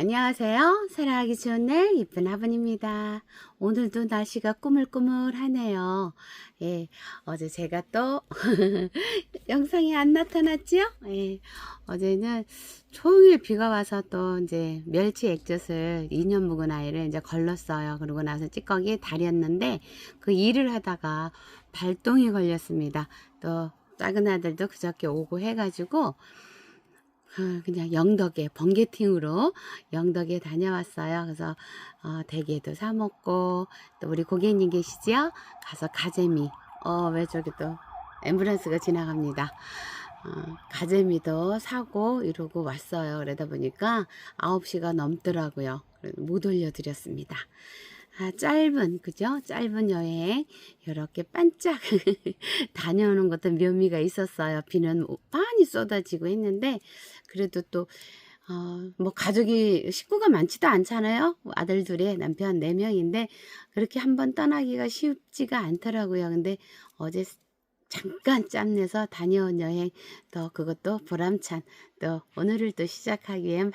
안녕하세요. 살아가기 좋은 날 이쁜 아버입니다. 오늘도 날씨가 꾸물꾸물하네요. 예, 어제 제가 또 영상이 안 나타났죠? 예, 어제는 종일 비가 와서 또 이제 멸치 액젓을 2년 묵은 아이를 이제 걸렀어요. 그러고 나서 찌꺼기 다렸는데 그 일을 하다가 발동이 걸렸습니다. 또 작은 아들도 그저께 오고 해가지고 아, 그냥 영덕에 번개팅으로 영덕에 다녀왔어요. 그래서 어, 대게도 사 먹고 또 우리 고객님 계시죠? 가서 가재미. 어, 왜 저기 또 앰뷸런스가 지나갑니다. 어, 가재미도 사고 이러고 왔어요. 그러다 보니까 9시가 넘더라고요. 못 올려드렸습니다. 아, 짧은, 그죠? 짧은 여행, 이렇게 반짝 다녀오는 것도 묘미가 있었어요. 비는 많이 쏟아지고 했는데, 그래도 또, 어, 뭐, 가족이, 식구가 많지도 않잖아요? 아들 둘에 남편 네 명인데, 그렇게 한번 떠나기가 쉽지가 않더라고요. 근데 어제 잠깐 짬내서 다녀온 여행, 또 그것도 보람찬, 또 오늘을 또 시작하기 위한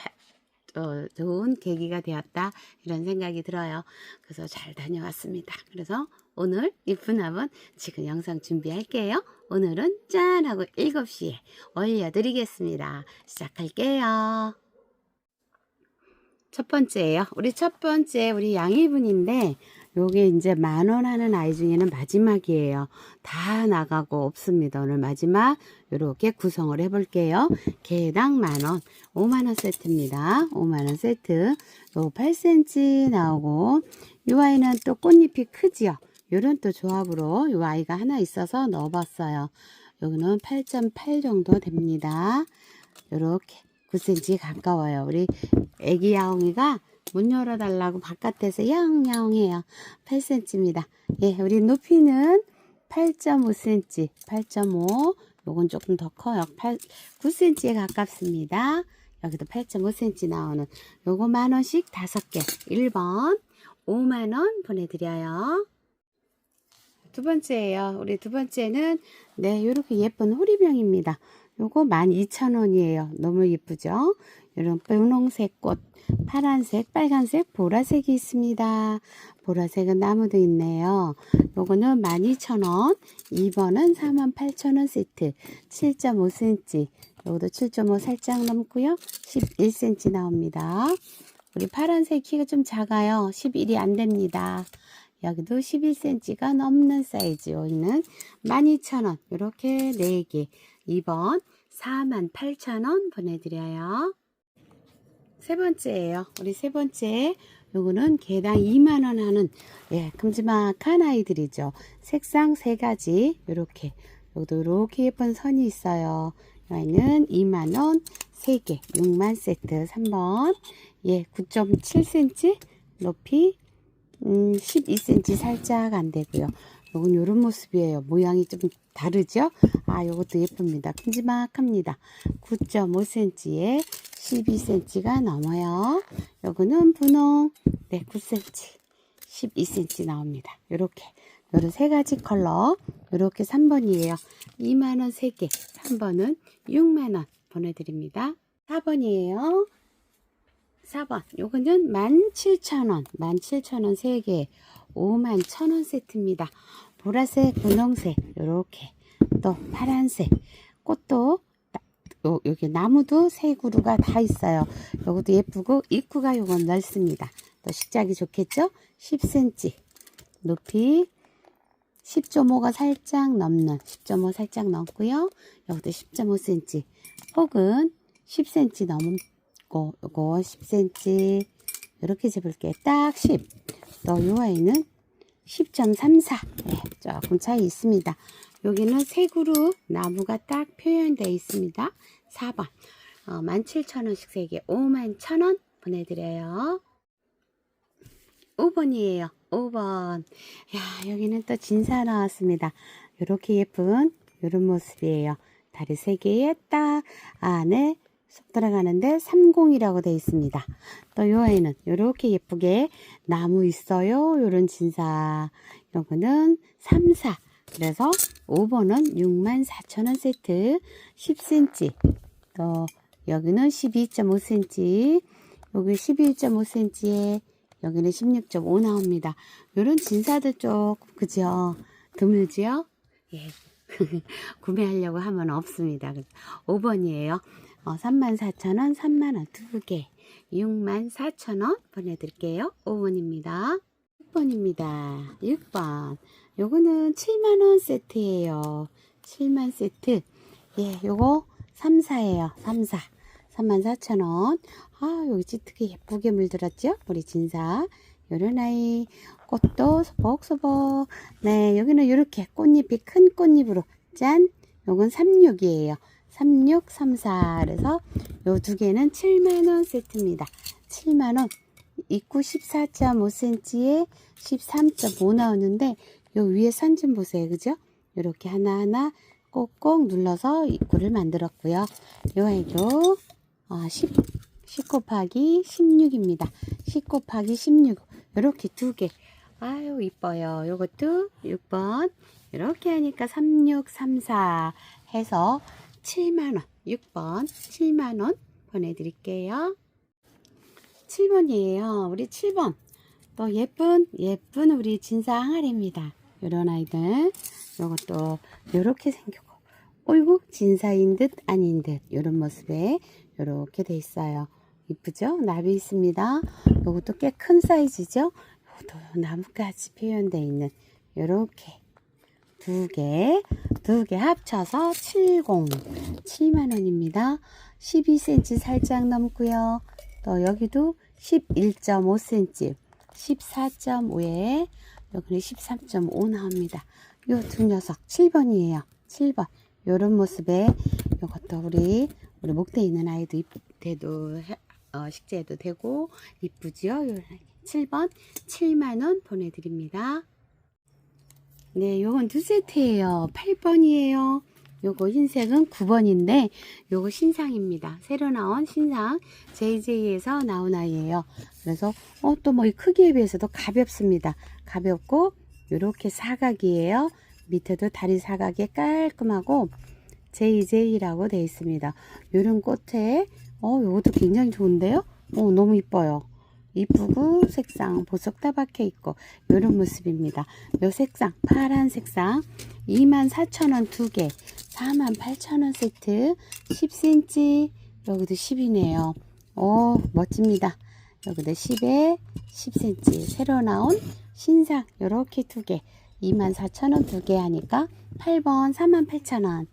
어, 좋은 계기가 되었다 이런 생각이 들어요. 그래서 잘 다녀왔습니다. 그래서 오늘 이쁜 아번 지금 영상 준비할게요. 오늘은 짠 하고 7시에 올려드리겠습니다. 시작할게요. 첫 번째예요. 우리 첫 번째 우리 양이분인데 요게 이제 만 원 하는 아이 중에는 마지막이에요. 다 나가고 없습니다. 오늘 마지막 이렇게 구성을 해볼게요. 개당 만 원, 5만 원 세트입니다. 5만 원 세트. 요 8cm 나오고 이 아이는 또 꽃잎이 크지요. 요런 또 조합으로 이 아이가 하나 있어서 넣어봤어요. 여기는 8.8 정도 됩니다. 요렇게 9cm 가까워요. 우리 애기 야옹이가 문 열어달라고 바깥에서 야옹야옹해요. 8cm입니다. 예, 우리 높이는 8.5cm, 8.5. 요건 조금 더 커요. 8, 9cm에 가깝습니다. 여기도 8.5cm 나오는 요거 만 원씩 다섯 개. 1번 5만 원 보내드려요. 두 번째예요. 우리 두 번째는 네, 요렇게 예쁜 호리병입니다. 요거 12,000원이에요. 너무 예쁘죠? 이런 분홍색 꽃, 파란색, 빨간색, 보라색이 있습니다. 보라색은 나무도 있네요. 요거는 12,000원, 2번은 48,000원 세트, 7.5cm, 요것도 7.5 살짝 넘고요. 11cm 나옵니다. 우리 파란색 키가 좀 작아요. 11이 안 됩니다. 여기도 11cm가 넘는 사이즈 여기는 12,000원 이렇게 4개 2번 48,000원 보내드려요. 세 번째예요. 우리 세 번째. 요거는 개당 2만원 하는 예, 큼지막한 아이들이죠. 색상 세 가지. 요렇게. 요도 이렇게 예쁜 선이 있어요. 여기는 2만원 3개. 6만 세트 3번. 예 9.7cm 높이 음, 12cm 살짝 안 되고요. 요건 요런 모습이에요. 모양이 좀 다르죠? 아, 요것도 예쁩니다. 큼지막합니다. 9.5cm에 12cm가 넘어요. 요거는 분홍, 네, 9cm, 12cm 나옵니다. 요렇게. 요런 세 가지 컬러. 요렇게 3번이에요. 2만원 3개. 3번은 6만원 보내드립니다. 4번이에요. 4번 요거는 17,000원 17,000원 3개 51,000원 세트입니다. 보라색 분홍색 요렇게. 또 파란색. 꽃도 요, 여기 나무도 세 그루가 다 있어요. 요것도 예쁘고 입구가 요건 넓습니다. 또 식작이 좋겠죠? 10cm 높이 10.5가 살짝 넘는 10.5 살짝 넘고요. 여기도 10.5cm 혹은 10cm 넘은 요거, 요거 10cm 이렇게 재볼게요. 딱 10. 또 요 아이는 10.34. 네, 조금 차이 있습니다. 여기는 세 그루 나무가 딱 표현되어 있습니다. 4번. 어, 17,000원씩 3개 51,000원 보내드려요. 5번이에요. 5번. 야, 여기는 또 진사 나왔습니다. 이렇게 예쁜 이런 모습이에요. 다리 3개에 딱 안에 쏙 들어가는데 30이라고 되어 있습니다. 또 요 아이는 이렇게 예쁘게 나무 있어요. 요런 진사. 요거는 3, 4. 그래서 5번은 64,000원 세트 10cm. 또 여기는 12.5cm. 여기 11.5cm에 여기는 16.5 나옵니다. 요런 진사들 조금 그죠? 드물지요? 예. 구매하려고 하면 없습니다. 5번이에요. 어, 34,000원, 3만원 두 개. 64,000원 보내드릴게요. 5번입니다. 6번입니다. 6번. 요거는 7만원 세트예요. 7만 세트. 예, 요거 3, 4예요. 3, 4. 34,000원. 아, 여기 찌트기 예쁘게 물들었죠? 우리 진사. 요런 아이. 꽃도 소복소복. 네, 여기는 이렇게 꽃잎이 큰 꽃잎으로. 짠. 요건 36이에요. 36, 34. 그래서 요 두 개는 7만원 세트입니다. 7만원. 입구 14.5cm에 13.5 나오는데 요 위에 선 좀 보세요. 그죠? 이렇게 하나하나 꼭꼭 눌러서 입구를 만들었고요. 요 아이도 어, 10, 10 곱하기 16입니다. 10 곱하기 16. 이렇게 두 개. 아유, 이뻐요. 요것도 6번. 이렇게 하니까 3634 해서 7만원. 6번 7만원 보내드릴게요. 7번이에요. 우리 7번. 또 예쁜, 예쁜 우리 진사 항아리입니다. 요런 아이들. 요것도 요렇게 생기고. 어이구, 진사인 듯 아닌 듯. 요런 모습에 요렇게 돼 있어요. 이쁘죠? 나비 있습니다. 요것도 꽤 큰 사이즈죠? 요것도 나뭇가지 표현되어 있는 요렇게 두 개, 두 개 합쳐서 70, 7만원입니다. 12cm 살짝 넘고요. 또 여기도 11.5cm, 14.5에 여기는 13.5 나옵니다. 요 두 녀석 7번이에요. 7번. 요런 모습에 요것도 우리 우리 목대 있는 아이도 이때도 어, 식재해도 되고 이쁘지요? 요런 아이. 7번 7만원 보내드립니다. 네, 요건 두 세트예요. 8번이에요. 요거 흰색은 9번인데 요거 신상입니다. 새로 나온 신상 JJ에서 나온 아이예요. 그래서 어, 또 뭐 이 크기에 비해서도 가볍습니다. 가볍고 요렇게 사각이에요. 밑에도 다리 사각에 깔끔하고 JJ라고 되어 있습니다. 요런 꽃에 어, 요것도 굉장히 좋은데요? 어, 너무 이뻐요. 이쁘고 색상 보석 다 박혀 있고 요런 모습입니다. 요 색상 파란 색상 24,000원 두개 48,000원 세트 10cm 여기도 10이네요. 오 멋집니다. 여기도 10에 10cm 새로 나온 신상 요렇게 두개 24,000원 두 개 하니까 8번 48,000원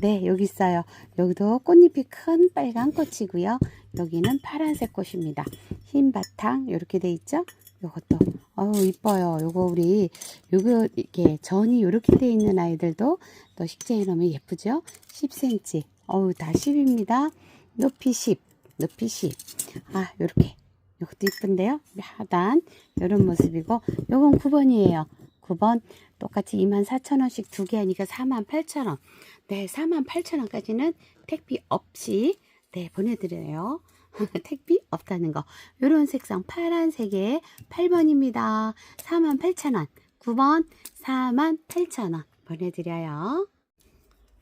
네 여기 있어요. 여기도 꽃잎이 큰 빨간 꽃이고요. 여기는 파란색 꽃입니다. 흰 바탕 이렇게 돼 있죠? 요것도 어우 이뻐요. 요거 우리 요거 이렇게 전이 이렇게 돼 있는 아이들도 또 식재해 놓으면 예쁘죠? 10cm. 어우 다 10입니다. 높이 10. 높이 10. 아 요렇게 요것도 이쁜데요? 하단 요런 모습이고 요건 9번이에요. 9번 똑같이 24,000원씩 두 개 하니까 48,000원. 네, 48,000원까지는 택비 없이 네, 보내드려요. 택비 없다는 거. 요런 색상 파란색에 8번입니다. 48,000원. 9번 48,000원 보내드려요.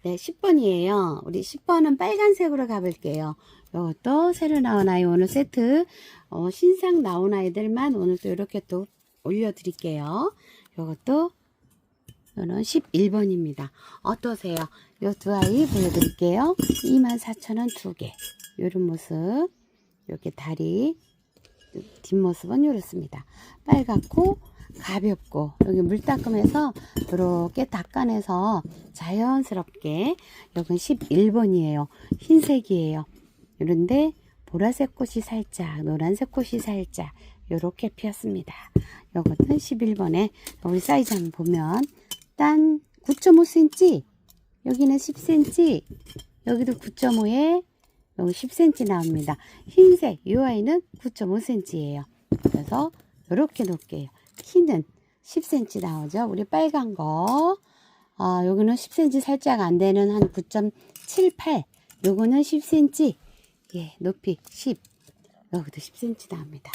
네, 10번이에요. 우리 10번은 빨간색으로 가볼게요. 이것도 새로 나온 아이 오늘 세트 어, 신상 나온 아이들만 오늘 또 이렇게 또 올려드릴게요. 이것도 이거는 11번입니다. 어떠세요? 이두 아이 보여드릴게요. 24,000원 두 개. 이런 모습. 이렇게 다리 뒷모습은 이렇습니다. 빨갛고 가볍고 여기 물 닦으면서 이렇게 닦아내서 자연스럽게 여긴 11번이에요. 흰색이에요. 이런데 보라색 꽃이 살짝 노란색 꽃이 살짝 이렇게 피었습니다. 이것은 11번에 우리 사이즈 한번 보면 딴 9.5cm 여기는 10cm 여기도 9.5에 여기 10cm 나옵니다. 흰색 이 아이는 9.5cm예요. 그래서 이렇게 놓을게요. 흰은 10cm 나오죠. 우리 빨간 거 아, 여기는 10cm 살짝 안 되는 한 9.78 요거는 10cm 예, 높이 10 여기도 10cm 나옵니다.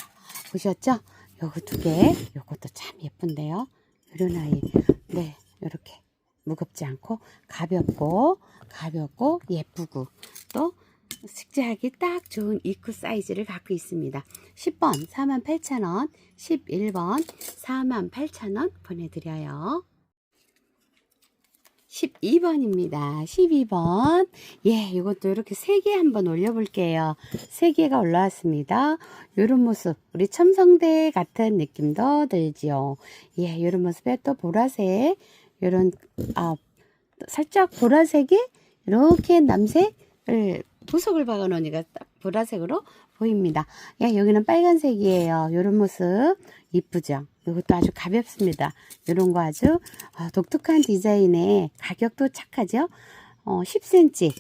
보셨죠? 요거 두 개, 요것도 참 예쁜데요. 이런 아이, 네, 이렇게 무겁지 않고 가볍고 가볍고 예쁘고 또 식재하기 딱 좋은 입구 사이즈를 갖고 있습니다. 10번 48,000원, 11번 48,000원 보내드려요. 12번입니다. 12번. 예, 이것도 이렇게 세개 한번 올려볼게요. 세 개가 올라왔습니다. 요런 모습, 우리 첨성대 같은 느낌도 들지요. 예, 요런 모습에 또 보라색, 요런, 아, 살짝 보라색에 이렇게 남색을, 부속을 박아 놓으니까 딱 보라색으로 보입니다. 예, 여기는 빨간색이에요. 요런 모습. 이쁘죠? 이것도 아주 가볍습니다. 이런 거 아주 아, 독특한 디자인에 가격도 착하죠? 어, 10cm.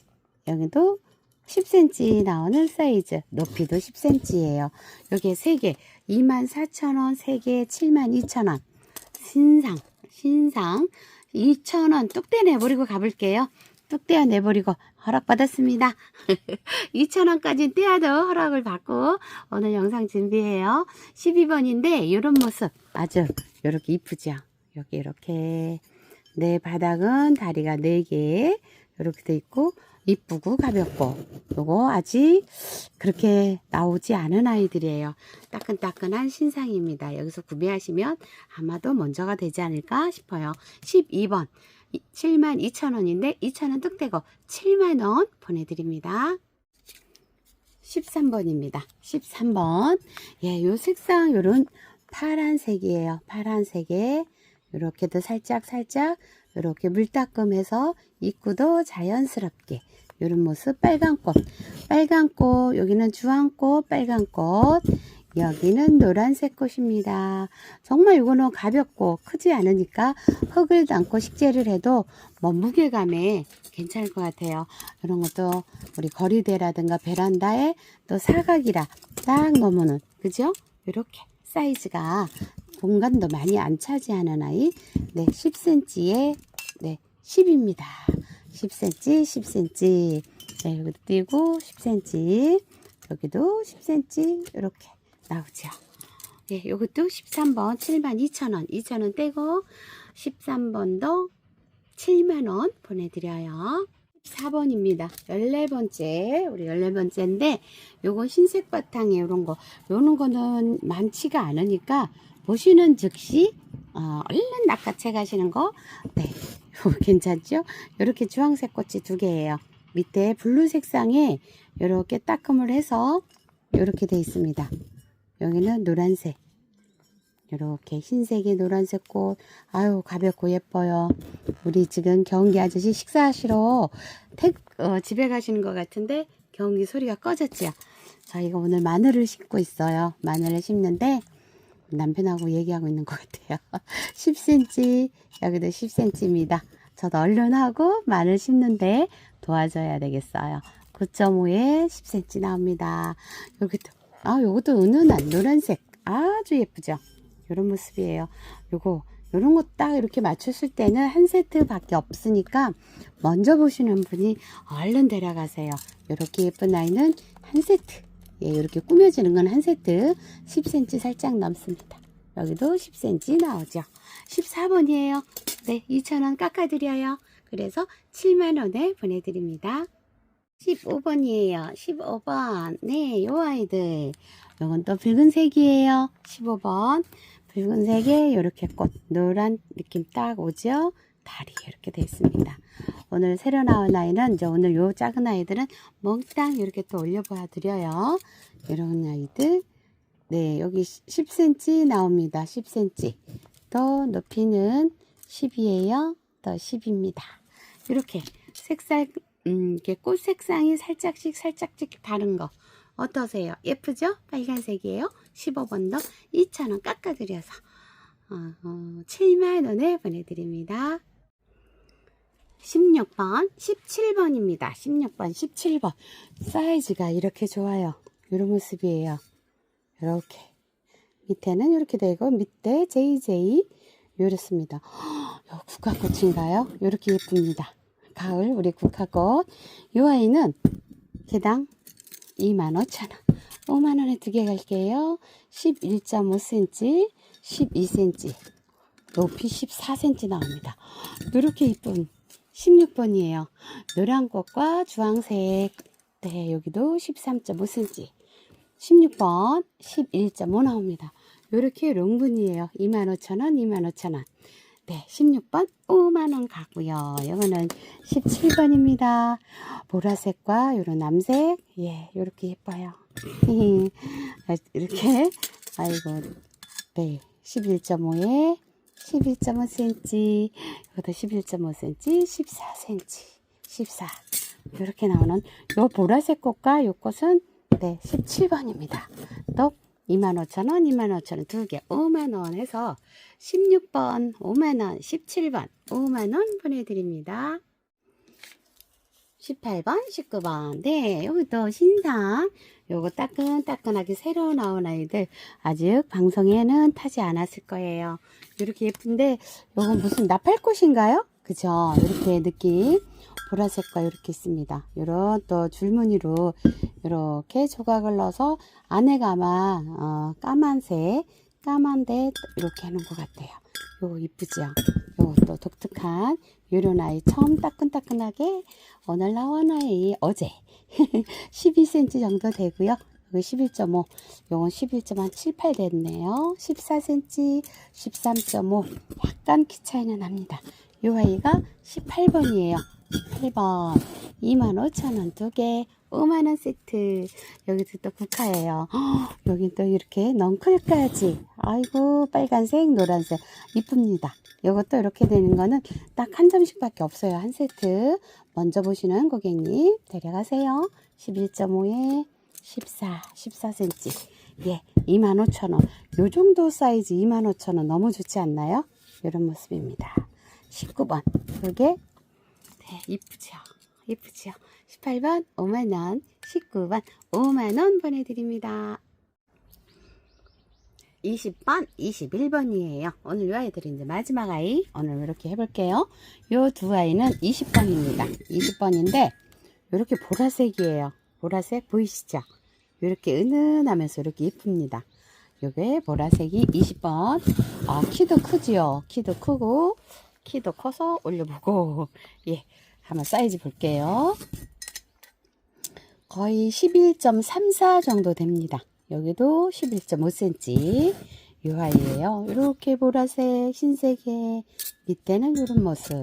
여기도 10cm 나오는 사이즈. 높이도 10cm예요. 여기에 3개. 24,000원, 3개 72,000원. 신상, 신상. 2,000원 뚝 떼내버리고 가볼게요. 뚝 떼어 내버리고 허락받았습니다. 2,000원까지 떼어도 허락을 받고 오늘 영상 준비해요. 12번인데 이런 모습 아주 이렇게 이쁘죠. 여기 이렇게 네 바닥은 다리가 4개 이렇게 돼 있고 이쁘고 가볍고 요거 아직 그렇게 나오지 않은 아이들이에요. 따끈따끈한 신상입니다. 여기서 구매하시면 아마도 먼저가 되지 않을까 싶어요. 12번 72,000원인데 2,000원 뚝 떼고 7만 원 보내드립니다. 13번입니다. 13번. 예, 요 색상 요런 파란색이에요. 파란색에 요렇게도 살짝 살짝 요렇게 물따끔해서 입구도 자연스럽게 요런 모습 빨간 꽃 빨간 꽃 여기는 주황 꽃 빨간 꽃 여기는 노란색 꽃입니다. 정말 이거는 가볍고 크지 않으니까 흙을 담고 식재를 해도 뭐 무게감에 괜찮을 것 같아요. 이런 것도 우리 거리대라든가 베란다에 또 사각이라 딱 넣으면은 그죠? 이렇게 사이즈가 공간도 많이 안 차지하는 아이 네 10cm에 네 10입니다. 10cm 10cm 네 여기도 띄고 10cm 여기도 10cm 이렇게 나오죠. 예, 이것도 13번 72,000원, 2,000원 떼고 13번도 7만원 보내드려요. 4번입니다. 14번째, 우리 14번째인데, 요거 흰색 바탕에 이런 거, 요런 거는 많지가 않으니까, 보시는 즉시, 어, 얼른 낚아채 가시는 거, 네, 괜찮죠? 요렇게 주황색 꽃이 두 개예요. 밑에 블루 색상에 요렇게 따끔을 해서, 요렇게 돼 있습니다. 여기는 노란색. 이렇게 흰색이 노란색 꽃. 아유, 가볍고 예뻐요. 우리 지금 경기 아저씨 식사하시러 택, 어, 집에 가시는 것 같은데 경기 소리가 꺼졌지요. 저희가 오늘 마늘을 심고 있어요. 마늘을 심는데 남편하고 얘기하고 있는 것 같아요. 10cm, 여기도 10cm입니다. 저도 얼른 하고 마늘 심는데 도와줘야 되겠어요. 9.5에 10cm 나옵니다. 여기도 아, 요것도 은은한 노란색. 아주 예쁘죠? 요런 모습이에요. 요거, 요런 거 딱 이렇게 맞췄을 때는 한 세트 밖에 없으니까 먼저 보시는 분이 얼른 데려가세요. 요렇게 예쁜 아이는 한 세트. 예, 이렇게 꾸며지는 건 한 세트. 10cm 살짝 넘습니다. 여기도 10cm 나오죠. 14번이에요. 네, 2,000원 깎아드려요. 그래서 7만원에 보내드립니다. 15번이에요. 15번. 네, 요 아이들. 요건 또 붉은색이에요. 15번. 붉은색에 요렇게 꽃, 노란 느낌 딱 오죠? 다리 이렇게 되어 있습니다. 오늘 새로 나온 아이는 이제 오늘 요 작은 아이들은 몽땅 이렇게 또 올려보아 드려요. 이런 아이들. 네, 여기 10cm 나옵니다. 10cm. 또 높이는 10이에요. 또 10입니다. 이렇게 색살 음, 이게 꽃 색상이 살짝씩 살짝씩 다른 거 어떠세요? 예쁘죠? 빨간색이에요. 15번도 2,000원 깎아드려서 어, 어, 7만원에 보내드립니다. 16번, 17번입니다. 16번, 17번. 사이즈가 이렇게 좋아요. 이런 모습이에요. 이렇게. 밑에는 이렇게 되고, 밑에 JJ. 이렇습니다. 요 국화꽃인가요? 이렇게 예쁩니다. 가을 우리 국화꽃. 이 아이는 개당 25,000원. 5만원에 두 개 갈게요. 11.5cm, 12cm, 높이 14cm 나옵니다. 이렇게 이쁜 16번이에요. 노란 꽃과 주황색 네, 여기도 13.5cm. 16번 11.5 나옵니다. 요렇게 롱분이에요. 25,000원, 25,000원. 네, 16번 5만원 가고요. 이거는 17번입니다. 보라색과 요런 남색. 예, 요렇게 예뻐요. 아, 이렇게, 아이고, 네, 11.5에 11.5cm, 이것도 11.5cm, 14cm, 14. 이렇게 나오는 요 보라색 꽃과 요 꽃은 네, 17번입니다. 또 25,000원, 25,000원 두 개, 5만원 해서 16번, 5만원, 17번, 5만원 보내드립니다. 18번, 19번. 네, 여기도 신상. 요거 따끈따끈하게 새로 나온 아이들 아직 방송에는 타지 않았을 거예요. 이렇게 예쁜데 요건 무슨 나팔꽃인가요? 그죠? 이렇게 느낌 보라색과 이렇게 있습니다. 요런 또 줄무늬로 이렇게 조각을 넣어서 안에가 아마 어, 까만색 까만데 이렇게 하는 것 같아요. 요거 이쁘죠? 요것도 독특한 요런 아이 처음 따끈따끈하게 오늘 나온 아이 어제 12cm 정도 되고요. 여기 11.5, 요건 11.78 됐네요. 14cm, 13.5, 약간 키 차이는 납니다. 요 아이가 18번이에요. 18번, 25,000원 두 개, 5만원 세트. 여기도 또 국화예요. 여기 또 이렇게 넝클까지. 아이고, 빨간색, 노란색. 이쁩니다. 이것도 이렇게 되는 거는 딱 한 점씩 밖에 없어요. 한 세트. 먼저 보시는 고객님, 데려가세요. 11.5에 14, 14cm. 예, 25,000원. 요 정도 사이즈 25,000원 너무 좋지 않나요? 이런 모습입니다. 19번. 그게, 네, 이쁘죠? 이쁘죠? 18번 5만원, 19번 5만원 보내드립니다. 20번, 21번이에요. 오늘 요 아이들이 이제 마지막 아이. 오늘 이렇게 해볼게요. 요 두 아이는 20번입니다. 20번인데, 이렇게 보라색이에요. 보라색 보이시죠? 이렇게 은은하면서 이렇게 이쁩니다. 요게 보라색이 20번. 아, 키도 크지요? 키도 크고, 키도 커서 올려보고, 예. 한번 사이즈 볼게요. 거의 11.34 정도 됩니다. 여기도 11.5cm 이 아이예요. 이렇게 보라색, 흰색에 밑에는 이런 모습.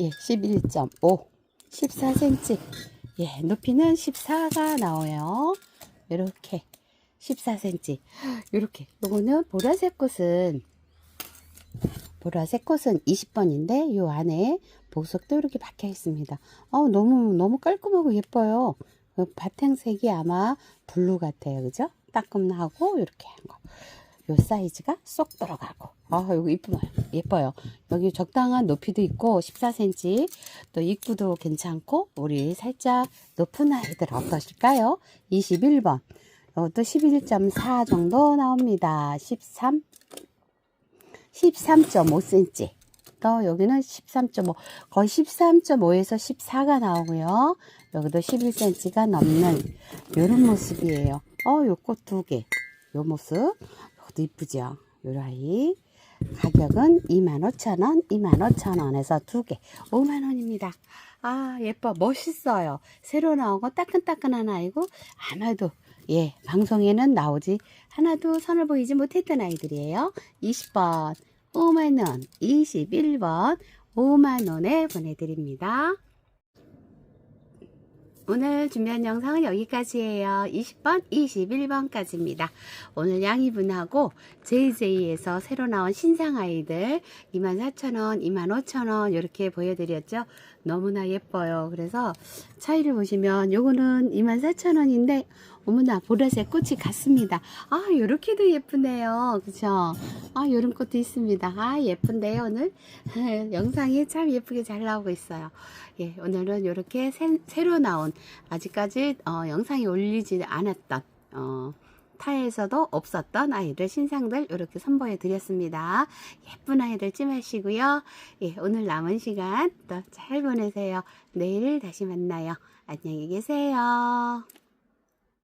예, 11.5, 14cm. 예, 높이는 14가 나와요. 이렇게 14cm. 이렇게. 요거는 보라색 꽃은 보라색 꽃은 20번인데 요 안에 보석도 이렇게 박혀 있습니다. 어, 너무 너무 깔끔하고 예뻐요. 그 바탕색이 아마 블루 같아요. 그죠? 따끔하고 이렇게 한 거. 요 사이즈가 쏙 들어가고. 아, 이거 이쁘요 예뻐요. 여기 적당한 높이도 있고 14cm. 또 입구도 괜찮고 우리 살짝 높은 아이들 어떠실까요? 21번. 이것도 11.4 정도 나옵니다. 13 13.5cm. 또 여기는 13.5, 거의 13.5에서 14가 나오고요. 여기도 11cm가 넘는 이런 모습이에요. 어, 요 꽃 두 개. 요 모습. 이것도 이쁘죠? 요 아이. 가격은 25,000원, 25,000원에서 두 개. 5만원입니다. 아, 예뻐. 멋있어요. 새로 나온 거 따끈따끈한 아이고, 아마도, 예, 방송에는 나오지 하나도 선을 보이지 못했던 아이들이에요. 20번. 5만원, 21번, 5만원에 보내드립니다. 오늘 준비한 영상은 여기까지예요. 20번, 21번까지입니다. 오늘 양이분하고 JJ에서 새로 나온 신상 아이들 24,000원, 25,000원 이렇게 보여드렸죠. 너무나 예뻐요. 그래서 차이를 보시면 요거는 24,000원인데 어머나 보라색 꽃이 같습니다. 아 요렇게도 예쁘네요. 그쵸? 아 요런 꽃도 있습니다. 아 예쁜데요 오늘 영상이 참 예쁘게 잘 나오고 있어요. 예 오늘은 요렇게 새, 새로 나온 아직까지 어, 영상이 올리지 않았던 어, 타에서도 없었던 아이들 신상들 이렇게 선보여 드렸습니다. 예쁜 아이들 찜하시고요. 예, 오늘 남은 시간 또 잘 보내세요. 내일 다시 만나요. 안녕히 계세요.